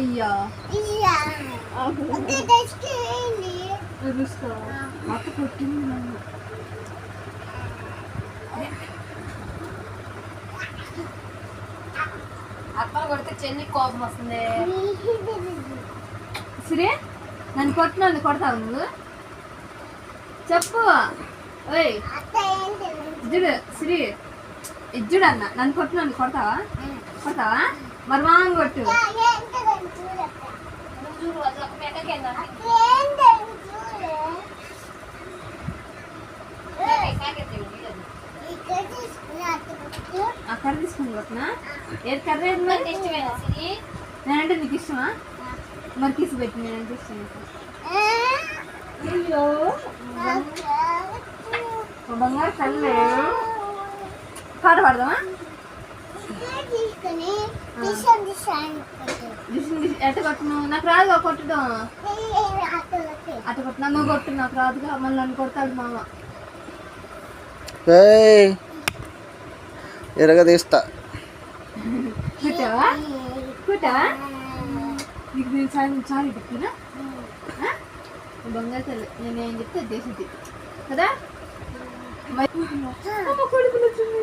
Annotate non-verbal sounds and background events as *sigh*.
అయ్యా. అక్క కొట్టింది నన్ను. అక్కడ కొడితే చెన్ని కోపం వస్తుంది. *laughs* సిరి నన్ను కొట్టినందు కొడతావు నువ్వు? చెప్పు. ఓయ్. ఇజ్జుడు సిరి. ఇజ్జుడు అన్న నన్ను కొట్టినందు కొడతావా? కొడతావా? మరి మామ అక్కడ తీసుకుని అత్త కొట్టినా ఏది కర్రీ ఏది మరి నేనంటే నీకు ఇష్టమా మరి తీసి పెట్టి నేనంటే ఇష్టం అయ్యో బంగారు తల్లి పాట పాడదామా తీసుకుని ఎట్ట కొట్టును నాకు రాదుగా కొట్టడం. అట్ట కొట్టినా నువ్వు కొట్టు నాకు రాదుగా. మళ్ళీ నన్ను కొడతాడు మామ. ఏయ్. ఎరగదీస్తా. కుట్టావా? కుట్టావా? నీకు నేను సాయం చాలు పెట్టినా బంగారు తల్లి నేను ఏం చెప్తే కదా? కొడుకులు వచ్చింది.